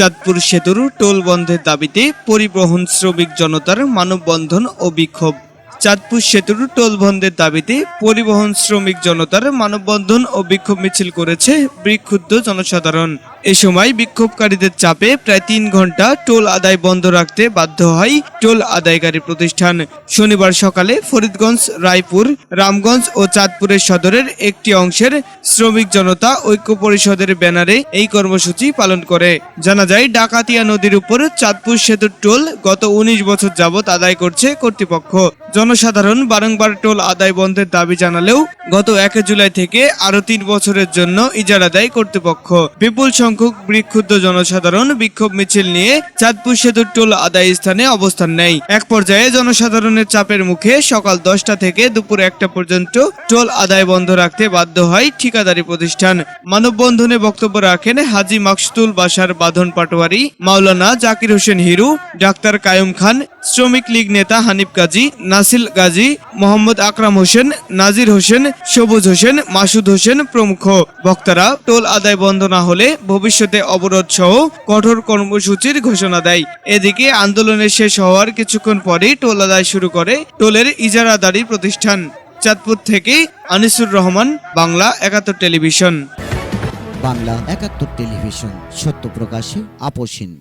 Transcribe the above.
চাঁদপুর সেতুর টোল বন্ধের দাবিতে পরিবহন শ্রমিক জনতার মানববন্ধন ও বিক্ষোভ। চাঁদপুর সেতুর টোল বন্ধের দাবিতে পরিবহন শ্রমিক জনতার মানববন্ধন ও বিক্ষোভ মিছিল করেছে বিক্ষুব্ধ জনসাধারণ। এ সময় বিক্ষোভকারীদের চাপে প্রায় তিন ঘণ্টা টোল আদায় বন্ধ রাখতে বাধ্য হয় টোল আদায়কারী প্রতিষ্ঠান। শনিবার সকালে ফরিদগঞ্জ, রায়পুর, রামগঞ্জ ও চাঁদপুরের সদরের একটি অংশের শ্রমিক জনতা ঐক্য পরিষদের ব্যানারে এই কর্মসূচি পালন করে। জানা যায়, ডাকাতিয়া নদীর উপর চাঁদপুর সেতুর টোল গত উনিশ বছর যাবৎ আদায় করছে কর্তৃপক্ষ। জনসাধারণ বারংবার টোল আদায় বন্ধের দাবি জানালেও গত এক জুলাই থেকে আরও তিন বছরের জন্য ইজারা দেয় কর্তৃপক্ষ। বিপুল সংখ্যক বিক্ষুব্ধ জনসাধারণ বিক্ষোভ মিছিল নিয়ে চাঁদপুর সেতুর টোল আদায় স্থানে অবস্থান নেয়। এক পর্যায়ে জনসাধারণের চাপের মুখে সকাল দশটা থেকে দুপুর একটা পর্যন্ত টোল আদায় বন্ধ রাখতে বাধ্য হয় ঠিকাদারি প্রতিষ্ঠান। মানববন্ধনে বক্তব্য রাখেন হাজি মাকসুদুল বাসার বাঁধন পাটোয়ারি, মাওলানা জাকির হোসেন হিরু, ডাক্তার কায়ুম খান, শ্রমিক লীগ নেতা হানিফ গাজী নাসিল গাজী, মোহাম্মদ আকরাম হোসেন, নাজির হোসেন, সবুজ হোসেন, মাসুদ হোসেন প্রমুখ। বক্তারা টোল আদায় বন্ধ না হলে ভবিষ্যতে অবরোধ সহ কঠোর কর্মসূচির ঘোষণা দেয়। এদিকে আন্দোলনের শেষ হওয়ার কিছুক্ষণ পরেই টোল আদায় শুরু করে টোলের ইজারাদারি প্রতিষ্ঠান। চাঁদপুর থেকে আনিসুর রহমান, বাংলা একাত্তর টেলিভিশন। বাংলা একাত্তর টেলিভিশন, সত্য প্রকাশে আপোষহীন